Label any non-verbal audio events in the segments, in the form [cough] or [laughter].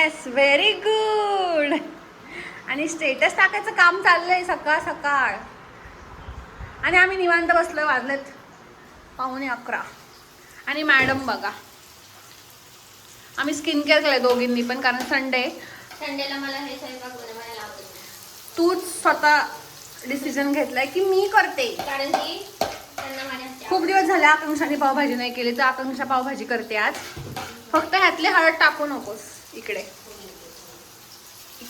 Yes very good आणि status टाकायचं काम चाललंय सकाळ सकाळ. आणि आम्ही निवांत बसलोय वाजलेत पाहुणे अकरा. आणि मॅडम बघा. आम्ही स्किन केअर केलंय दोघींनी पण कारण संडे संडेला मला हे स्वयंपाक बनवायला तूच स्वतः डिसिजन घेतलाय की मी करते? कारण की खूप दिवस झाले आकांक्षाने पावभाजी नाही केली तर आकांक्षा पावभाजी करते आज. फक्त ह्यातले हळद टाकू नकोस इकडे.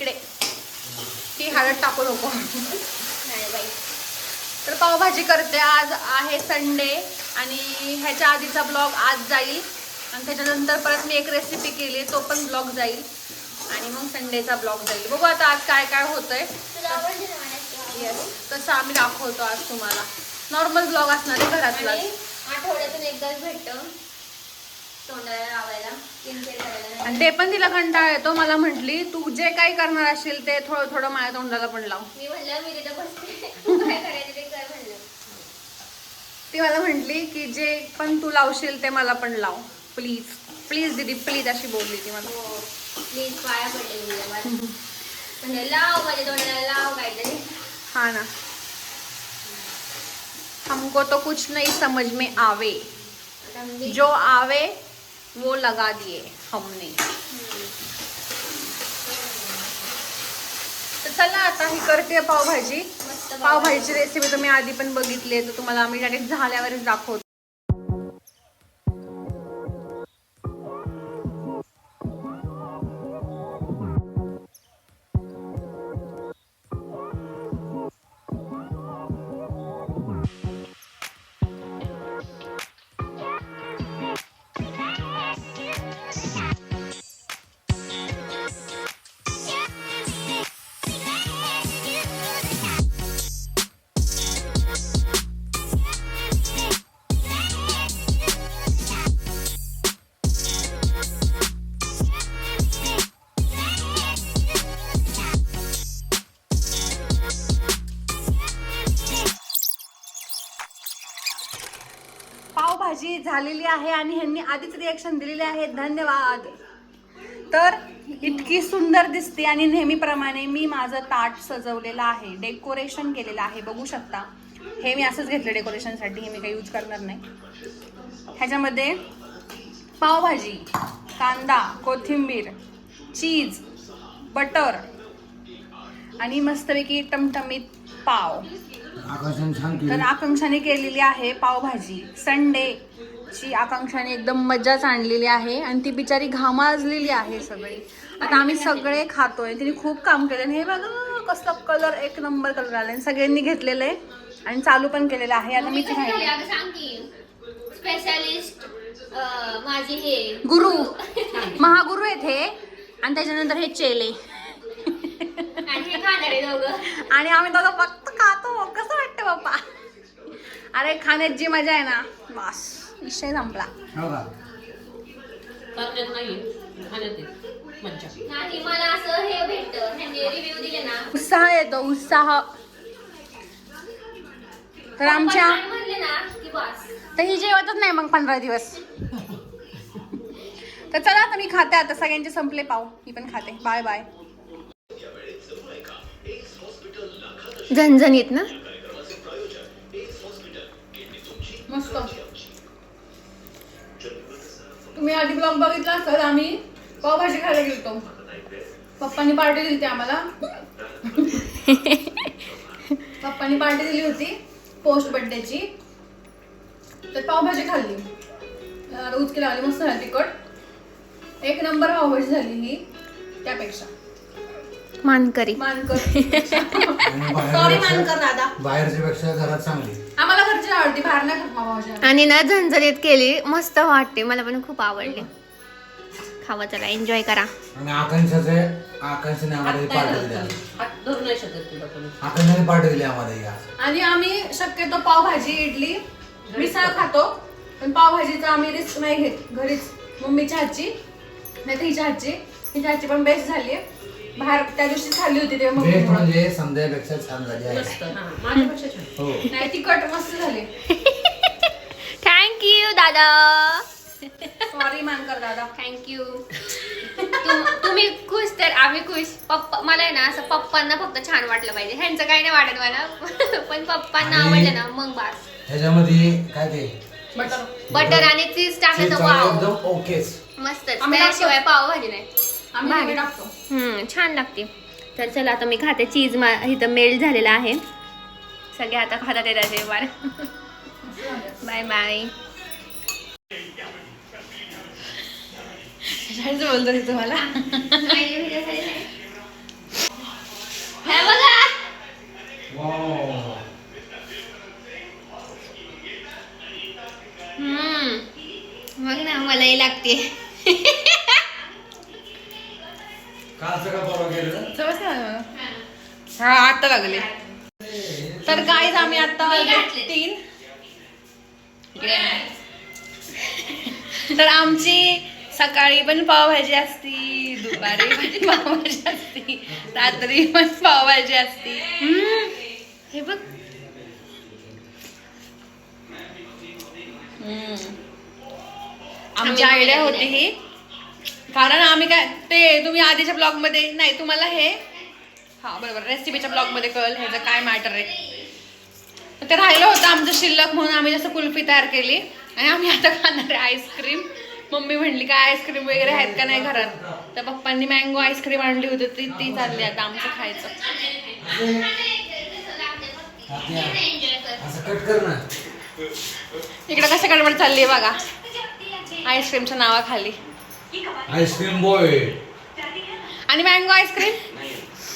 इकडे. ही हळद टाकू नको. नाही बाई. तर पावभाजी करते. आज आहे संडे आणि ह्याच्या आधीचा ब्लॉग आज जाईल. आणि त्याच्यानंतर परत मी एक रेसिपी केली तो पण ब्लॉग जाईल. आणि मग संडेचा ब्लॉग जाईल. बघू आता आज काय काय होतंय. येस तसं आम्ही दाखवतो आज तुम्हाला. नॉर्मल ब्लॉग असणार आहे घरातला आठवड्यातून एकदाच भेटतं. तोंडाला लावायला नाही आणि ते पण तिला कंटाळा येतो. मला म्हटली तू जे काही करणार असेल ते थोडं थोडं माझ्या तोंडाला पण लाव. मी म्हणलं मी तिथं बसते. [laughs] तू काय करायचं ते कर म्हणलं. ती मला म्हटली की जे पण तू लावशील ते मला पण लाव. प्लीज. प्लीज दीदी प्लीज अशी बोलली ती मला. हो. प्लीज पाया पडले मी मला. लाव माझ्या तोंडाला लाव काहीतरी. हाँ ना. हमको तो कुछ नहीं समझ में आवे. आता मी जो आवे वो लगा दिए हमने। तर चला आता ही करते पावभाजी. पावभाजीची रेसिपी तुम्ही आधी पण बघितली आहे तर तुम्हाला आम्ही डायरेक्ट झाल्यावरच दाखवतो. झालेली आहे आणि ह्यांनी आधीच रिएक्शन दिलेले आहे. धन्यवाद. तर इतकी सुंदर दिसते आणि नेहमीप्रमाणे मी माझं ताट सजवलेलं आहे. डेकोरेशन केलेलं आहे. बघू शकता. हे मी असंच घेतलं डेकोरेशनसाठी हे मी काही यूज करणार नाही. ह्याच्यामध्ये पावभाजी कांदा कोथिंबीर चीज बटर आणि मस्तपैकी टमटमीत पाव. तर आकांक्षाने केलेली आहे पावभाजी. संडे ची आकांक्षाने एकदम मजाच आणलेली आहे. आणि ती बिचारी घामाजलेली आहे सगळी. आता आम्ही सगळे खातोय. तिने खूप काम केलं आणि हे बघा कसला कलर एक नंबर कलर आला आणि सगळ्यांनी घेतलेलं आहे. आणि चालू पण केलेलं आहे. आता मी स्पेशालिस्ट माझी हे गुरु. महागुरु आहेत हे. आणि त्याच्यानंतर हे चेले. आणि आम्ही दोघं फक्त खातो. कसं वाटतं बाप्पा? अरे खाण्यात जी मजा आहे ना बस. विषय संपला. हो का? करण्यात नाही खाण्यात आहे. मज्जा नाही मला असं हे भेटतं. ह्यांनी रिव्ह्यू दिले ना. उत्साह येतो उत्साह. तर आमच्या पप्पा छान म्हणले ना की बस. तर ही जेवतच नाही मग पंधरा दिवस. तर चला आता मी खाते आता. सगळ्यांचे संपले पाव. मी पण खाते. Bye bye. झणझणीत ना? मस्त. तुम्ही आधी ब्लॉग बघितला तर आम्ही पावभाजी खायला गेलतो. पप्पांनी पार्टी दिली होती आम्हाला. [laughs] पप्पांनी पार्टी दिली होती पोस्ट बर्थडेची. तर पावभाजी खाल्ली. उचकी लावली मस्त झाली तिखट. एक नंबर पावभाजी झाली ही त्यापेक्षा. मानकरी. मानकर. सॉरी [laughs] मानकर दादा. बाहेरच्या पेक्षा घरात चांगली. आवडती बाहेर नाही खात आणि ना झणझणीत केली मस्त वाटते. मला पण खूप आवडली. खावा चला एन्जॉय करा. आणि आकांक्षाचे आकांक्षाने आम्हाला ही हात पार्टी दिली नाही हात धरू नाही शकत तुला कोणी. आकांक्षाने पार्टी दिली आम्हाला ही आज. आणि आम्ही शक्यतो पावभाजी इडली मिसळ खातो. पण पावभाजीचं आम्ही रिस्क नाही घेत. घरीच. मम्मीच्या हातची नाही तर हिच्या हातची. हिच्या हातची पण बेस्ट झाली बाहेर त्या दिवशी खाल्ली होती तेव्हा बेस्ट मम्मी म्हणजे संध्यापेक्षा छान झाली आहे. मस्त. हा माझ्यापेक्षा छान. हो. नाही तिखट मस्त झाली. थँक थँक्यू दादा. सॉरी मानकर दादा. थँक्यू तुम्ही खुश तर आम्ही खुश. पप्पा मला आहे ना असं पप्पांना फक्त छान वाटलं पाहिजे. ह्यांचं काही नाही वाटत मला. [laughs] पण पप्पांना आणि- आवडलं ना मग बास. ह्याच्यामध्ये काय ते? बटर बटर आणि चीज टाकलं चीज वाव एकदम ओकेच. मस्त आम्ही त्याशिवाय पावभाजी नाही. आम्ही भारी. नेहमी टाकतो. हम्म, छान लागते. तर चला आता मी खाते. चीज मा इथं मेल्ट झालेला आहे. सगळे आता खातात येतात बार [laughs] बाय बाय. बोलतो ते तुम्हाला. हे बघा. हम्म बघ ना मलाही लागते. [laughs] कालचं का परवा गेलं. हा. आता लागले. तर गाईज आम्ही आता. तीन. तर आमची सकाळी पण पावभाजी असती दुपारी पण [laughs] पावभाजी असती रात्री पण पावभाजी असती. हम्म. हे बघ. आमची आम्ही आयडिया होती ही. कारण आम्ही काय ते तुम्ही आधीच्या ब्लॉगमध्ये नाही तुम्हाला हे हा बरोबर रेसिपीच्या ब्लॉगमध्ये कळलं ह्याचं काय मॅटर आहे. ते राहिलं होतं आमचं शिल्लक म्हणून आम्ही जसं कुल्फी तयार केली. आणि आम्ही आता खाणार आहे आईस्क्रीम मम्मी म्हणली काय आईस्क्रीम वगैरे आहेत का नाही घरात? तर पप्पांनी मँगो आईस्क्रीम आणली होती ती ती चालली आता आमचं खायचं. इकडे कसं गडबड चालली आहे बघा. आईस्क्रीमच्या नावाखाली. आईस्क्रीम बॉय आणि मँगो आईस्क्रीम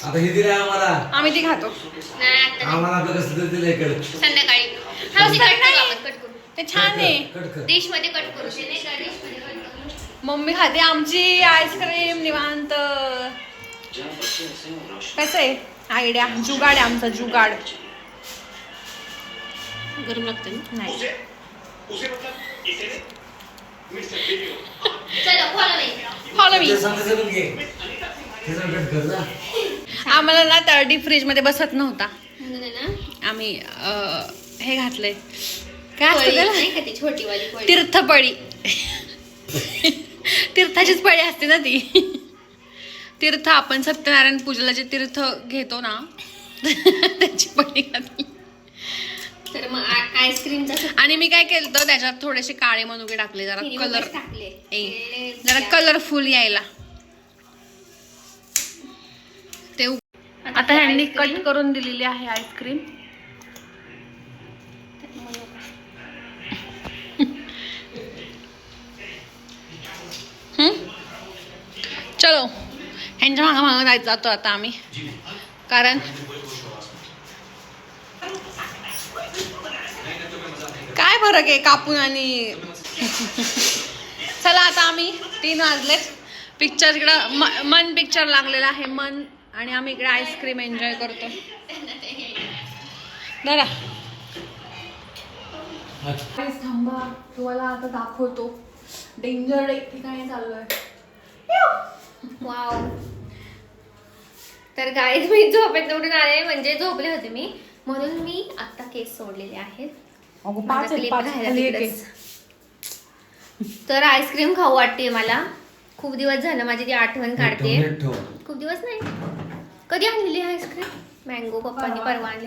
आता हे दिलंय आम्हाला. आम्ही ती खातो. नाही आता नाही. आम्हाला आता कसं तरी दिलंय कट. संध्याकाळी. हा कट करू आपण कट करू. ते छान आहे. कट कर डिशमध्ये कट करू. ते नाही का डिशमध्ये कट करू. मम्मी खाते आमची आईस्क्रीम निवांत. कसं आहे? आयडिया. जुगाड आहे आमचा जुगाड. गरम लागतं ना? नाही? आम्हाला ना तर डीप फ्रीजमध्ये बसत नव्हता. म्हणून आहे ना आम्ही हे घातलंय. काय छोटी वाली पळी तीर्थपळी. तीर्थाचीच पळी असते ना ती. तीर्थ आपण सत्यनारायण पूजेला जे तीर्थ घेतो ना त्याची पळी घातली. तर मग आईस्क्रीमचा आणि मी काय केलं तर त्याच्यात थोडेसे काळे मनुके टाकले जरा कलर टाकले. ए, जरा कलरफुल यायला. ते आता ह्यांनी कट करून दिलेली आहे आईस्क्रीम चलो. ह्यांच्या मागं मागं जायचं जातो आता आम्ही. कारण फरक आहे कापून आणि चला आता आम्ही तीन वाजलेत. पिक्चर इकडं म- मन पिक्चर लागलेलं आहे मन. आणि आम्ही इकडे आईस्क्रीम एन्जॉय करतो. दादा थांबा. तुम्हाला आता दाखवतो. डेंजर एक ठिकाणी चाललोय. वाव तर गाईज मी झोपेत उठून आले. म्हणजे झोपले होते मी. म्हणून मी आता केस सोडलेले आहेत. अगो माझा पाच आहेत, clip पाच. राहिला खाली एक आहे. तिकडेच. तर आईस्क्रीम खाऊ वाटते मला. खूप दिवस झालं माझी ती आठवण काढते. नीट ठेव. खूप दिवस नाही. कधी आणलेली आईस्क्रीम? मँगो पप्पांनी परवा. आणली.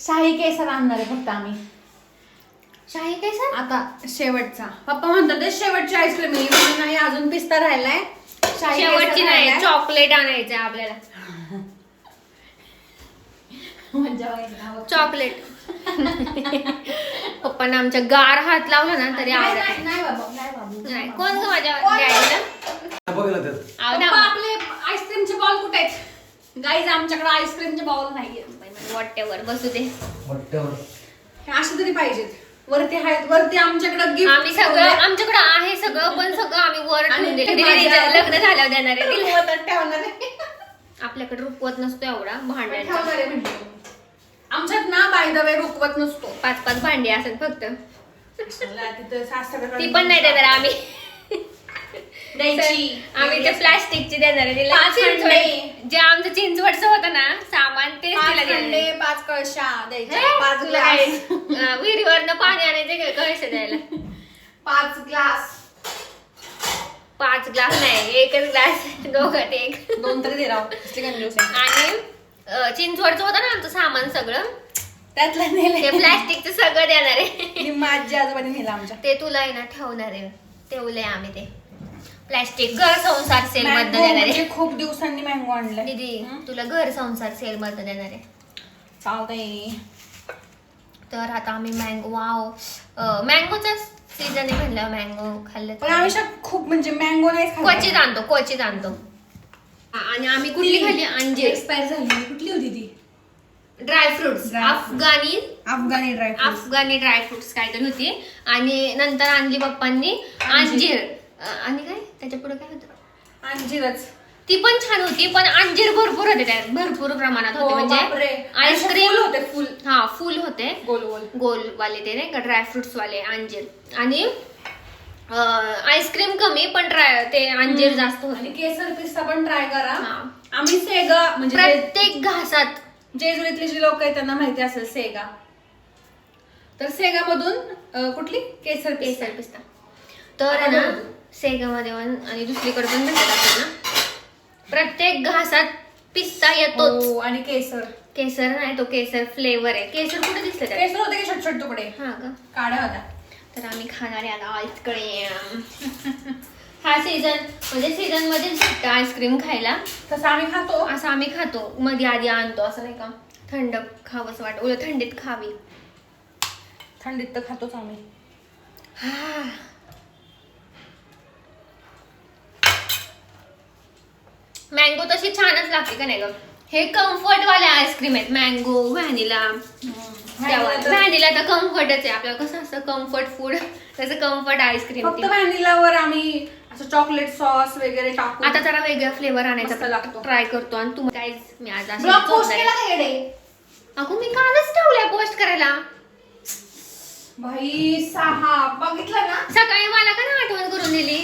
शाही केसर आणणार आहे फक्त आम्ही. शाही काय सर आता शेवटचा. पप्पा म्हणतात ते शेवटची आईस्क्रीम आहे. म्हणून नाही अजून पिस्ता राहिलाय. शाही केसर शेवटची नाही राहिलाय. चॉकलेट आणायचं आहे आपल्याला. [laughs] मज्जा ना. चॉकलेट. [laughs] पप्पांना आमच्या गार हात लावला ना तरी नाही, आवडत नाही, नाही. बाबा नाही बाबू. नाही कोण ग माझ्या कोण? डॅडीला? बघ ना त्यात. आव पप्पा, आपले आईस्क्रीमचे बॉल कुठे आहेत? गाईज आमच्याकडे आईस्क्रीमचे बॉल नाहीये वॉट एव्हर बसू दे. हे असे तरी पाहिजेत. वरती आहेत वरती आमच्याकडे गिफ्ट आम्ही सगळं आमच्याकडे आहे सगळं पण सगळं आम्ही वर आणि ठेवून दिलं ते लग्न झाल्यावर देणार आहे. [laughs] तिला. ठेवणार आहे. आपल्याकडे रुकवत नसतो एवढा भांड्यांचा. ठेवणार आहे म्हणजे आमच्यात ना बाय द वे रुकवत नसतो. पाच पाच भांडी असेल फक्त. तिथं सासऱ्याकडे ती पण नाही देणार आम्ही. द्यायची. आम्ही ते प्लास्टिकची देणार आहे. तिला पाच चिंचवड- अंडे. जे आमचं चिंचवडचं होतं ना सामान तेच तिला पाच देणार आहे. अंडे पाच कळशा द्यायच्या. हे? पाच तुला काय? ग्लास अं, विहिरीवरनं पाणी आणायचं कळशे द्यायला? पाच ग्लास. पाच ग्लास नाही एकच ग्लास. दोघात एक. दोन तरी दे राव. कसली कंजूस आहे. आणि अं, चिंचवडचं होतं ना आमचं सामान सगळं. त्यातलं ते नेले प्लास्टिकचं सगळं देणार आहे. आजी आजोबाने नेलं आमच्या. ते तुला आहे ना ठेवणार आहे. ठेवलंय आम्ही ते. प्लास्टिक घर संसार सेल मध्ये Mango देणार आहे. म्हणजे खूप दिवसांनी मँगो आणलाय. दीदी तुला घर संसार सेल मध्ये देणार आहे. चालतंय तर आता आम्ही मँगो वाव. मँगोचा सीझन आहे म्हणलं मँगो खाल्लं पण आम्ही खूप म्हणजे मँगो नाही क्वचित आणतो क्वचित आणतो. आणि आम्ही कुठली खाल्ली? अंजीर. एक्सपायर झाली. कुठली होती ती? Dry fruits Dry fruits. अफगाणी अफगाणी ड्राय अफगाणी ड्रायफ्रुट्स काहीतरी होती. आणि नंतर आणली पप्पांनी अंजीर. अं, आणि काय? त्याच्या पुढे काय होतं? अंजीरच. ती पण छान होती पण अंजीर भरपूर होते त्यात. भरपूर प्रमाणात होते. हो, बापरे. म्हणजे आईस्क्रीम फुल होते, फुल. हा फुल होते. गोल गोल. गोल वाले ते नाही का? ड्रायफ्रुट्स वाले अंजीर. आणि आईस्क्रीम कमी पण ड्राय ते अंजीर जास्त होते. आणि केसर पिस्ता पण ट्राय करा. हा. आम्ही सेगा म्हणजे जे- प्रत्येक घासात. जेजुरीतले जे लोक आहेत त्यांना माहिती असेल सेगा. तर सेगा मधून कुठली? केसर पिस्ता. केसर पिस्ता. तर आहे ना सेगामध्ये पण आणि दुसरीकडे पण भेटत असेल ना प्रत्येक घासात पिस्ता येतोच. हो, आणि केसर. केसर नाही तो केसर फ्लेवर आहे. केसर कुठे दिसलं त्यात? केसर होते की छोटे छोटे तुकडे? हा का? काड्या होत्या तर आम्ही खाणार आहे आता आईस्क्रीम [laughs] हा सीझन म्हणजे सीझन मध्येच भेटतं आईस्क्रीम खायला. तसं आम्ही खातो. असं आम्ही खातो. मध्ये आधी आणतो असं नाही का? थंड खावंसं वाटत. उलट थंडीत खावी. थंडीत तर खातोच आम्ही. हा. मँगो तशी छानच लागते का नाही ग? हे कम्फर्ट वाले आईस्क्रीम आहेत. मँगो व्हॅनिला व्हॅनिला तर कम्फर्टच आहे. आपल्याला कसं असतं कम्फर्ट फूड तसं कम्फर्ट आईस्क्रीम फक्त व्हॅनिलावर आम्ही असं चॉकलेट सॉस वगैरे टाकू आता जरा वेगळा फ्लेवर आणायचा. लागतो. ट्राय करतो. आणि तुम्ही काय मी आज अगो मी कालच ठेवलंय पोस्ट करायला. भाई सहा. बघितलं ना? सकाळी मला का ना आठवण करून दिली?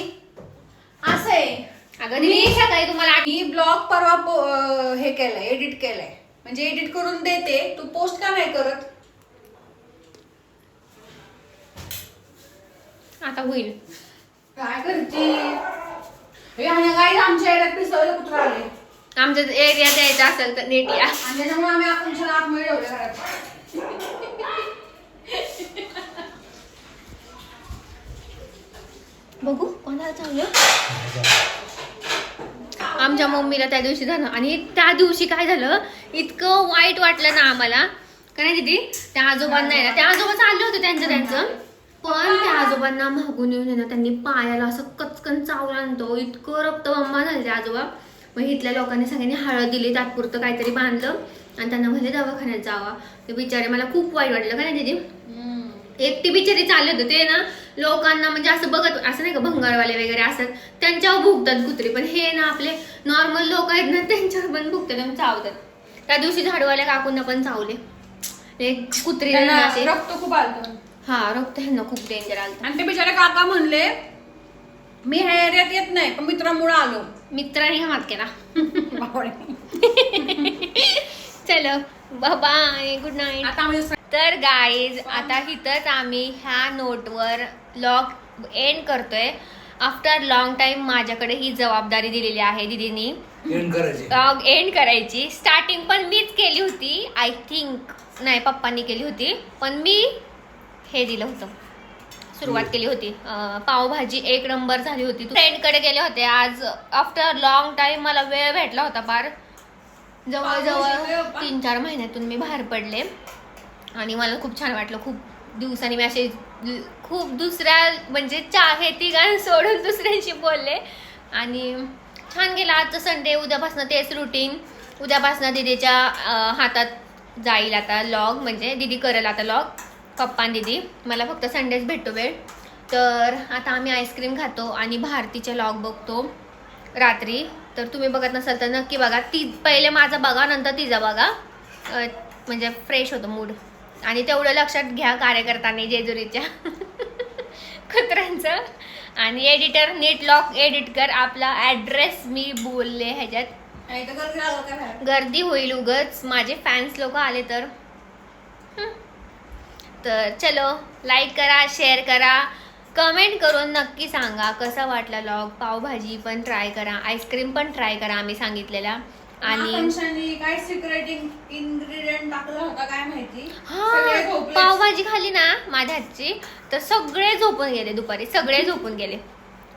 असं आहे. अगं दिदी सकाळी तुम्हाला मी ब्लॉग परवा हे केलंय एडिट केलंय. म्हणजे एडिट करून देते. तू पोस्ट का नाही करत? आता होईल. काय करते? हे आणि आमच्या एरियात पिसवले कुत्रा आले आमच्या एरिया द्यायचा असेल तर नीट या. आणि त्याच्यामुळे आम्ही आमच्या आतमध्ये ठेवले घरात बघू कोणाला चाललं [laughs] आमच्या मम्मीला त्या दिवशी झालं. आणि त्या दिवशी काय झालं? इतकं वाईट वाटलं ना आम्हाला. का नाही दिदी? त्या आजोबांना आहे ना त्या आजोबा चालले होते त्यांचं त्यांचं. पण त्या आजोबांना मागून येऊन ना त्यांनी पायाला असं कचकन चावला आणतो इतकं रक्त मम्मा झाले ते आजोबा. मग इथल्या लोकांनी सगळ्यांनी हळद दिली तात्पुरतं काहीतरी बांधलं आणि त्यांना म्हणले दवाखान्यात जावा. ते बिचारे मला खूप वाईट वाटलं का नाही दिदी? एकटी बिचारी चालले होते ते ना लोकांना म्हणजे असं बघत असं नाही का भंगारवाले वगैरे असतात त्यांच्यावर भुकतात कुत्रे. पण हे ना आपले नॉर्मल लोक आहेत ना त्यांच्यावर पण भुकतात आणि चावतात. त्या दिवशी झाडवाल्या काकूंना पण चावले. एक कुत्री रक्त खूप आलं हा रक्त ह्यांना खूप डेंजर आलं आणि ते बिचारे काका म्हणले मी ह्या एरियात येत नाही पण मित्रामुळे आलो. मित्रांनी हात केला. चलो बाय गुड नाईट आता आम्ही तर गाईज आता इथंच आम्ही ह्या नोटवर लॉग एंड करतोय. आफ्टर लॉंग टाइम माझ्याकडे ही जबाबदारी दिलेली आहे दिदीनी. एंड करायची. लॉग एंड करायची. स्टार्टिंग पण मीच केली होती आय थिंक नाही पप्पांनी केली होती. पण मी हे दिलं होतं. सुरुवात केली होती. पावभाजी एक नंबर झाली होती. फ्रेंडकडे गेले होते. आज आफ्टर लॉंग टाइम मला वेळ भेटला होता फार. जवळजवळ? तीन चार महिन्यातून मी बाहेर पडले. आणि मला खूप छान वाटलं. खूप दिवसांनी मी असे खूप दुसऱ्या म्हणजे चाहे तिघां सोडून दुसऱ्यांशी बोलले. आणि छान गेला. आजचं संडे उद्यापासून तेच रुटीन उद्यापासून दिदीच्या हातात जाईल आता लॉग म्हणजे दिदी करेल आता लॉग पप्पा दिदी मला फक्त संडेच भेटतो वेळ. तर आता आम्ही आईस्क्रीम खातो आणि भारतीचे लॉग बघतो रात्री. तर तुम्ही बघत नसाल तर नक्की बघा. ती पहिले माझा बघा नंतर तिचा बघा. म्हणजे फ्रेश होतो मूड आणि तेवढं लक्षात घ्या कार्यकर्त्यांनी जेजुरीच्या. [laughs] कुत्र्यांचं. आणि एडिटर नीट लॉक एडिट कर. आपला ऍड्रेस मी बोलले ह्याच्यात. गर्दी होईल उगच. माझे फॅन्स लोक आले तर. तर चलो लाईक करा शेअर करा. कमेंट करून नक्की सांगा कसा वाटला लॉग पावभाजी पण ट्राय करा. आईस्क्रीम पण ट्राय करा आम्ही सांगितलेला. आणि आकांक्षाने काय सिक्रेट इन्ग्रेडियंट टाकलं होता काय माहिती? हा. पावभाजी खाली ना माझ्या हातची तर सगळे झोपून गेले दुपारी सगळे झोपून गेले.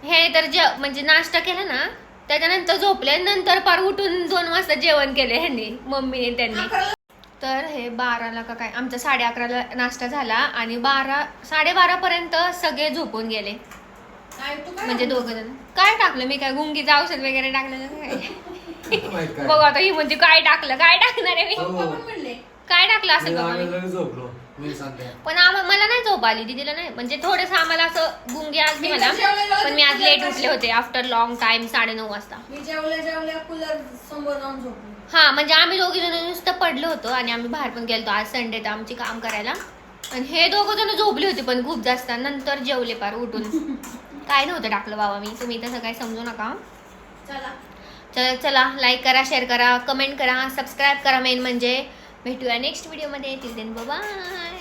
हे तर जे म्हणजे नाश्ता केला ना त्याच्यानंतर झोपले नंतर पार उठून दोन वाजता जेवण केले ह्यांनी मम्मीने त्यांनी. अकराला तर हे बाराला का काय आमचा साडे अकराला नाश्ता झाला आणि बारा साडेबारा पर्यंत सगळे झोपून गेले. नाही, तू काय म्हणजे दोघ जण काय टाकलं? मी काय गुंगीचं औषध वगैरे टाकलं काय? बघू आता ही म्हणजे काय टाकलं काय टाकणार आहे मी? हो. पप्पा पण म्हणले. काय टाकलं असं सांगते. पण आम्हा मला नाही झोप आली दीदीला नाही. म्हणजे थोडस आम्हाला असं गुंगी तर मला पण मी आज लेट उठले होते. आफ्टर लॉंग टाइम साडेनऊ वाजता. मी जेवल्या जेवल्या कूलर समोर जाऊन झोपलो. हा म्हणजे आम्ही दोघी जण नुसतं पडलो होतो आणि आम्ही बाहेर पण गेलतो. आज संडे तर आमची काम करायला. आणि हे दोघं जण झोपले होते पण खूप जास्त. नंतर जेवले पार उठून. काय नव्हतं टाकलं बाबा मी. तुम्ही तसं काय समजू नका. चला. चला चला. लाईक करा शेअर करा. कमेंट करा. सबस्क्राईब करा मेन म्हणजे. भेटूया नेक्स्ट व्हिडिओमध्ये तिल देन बाय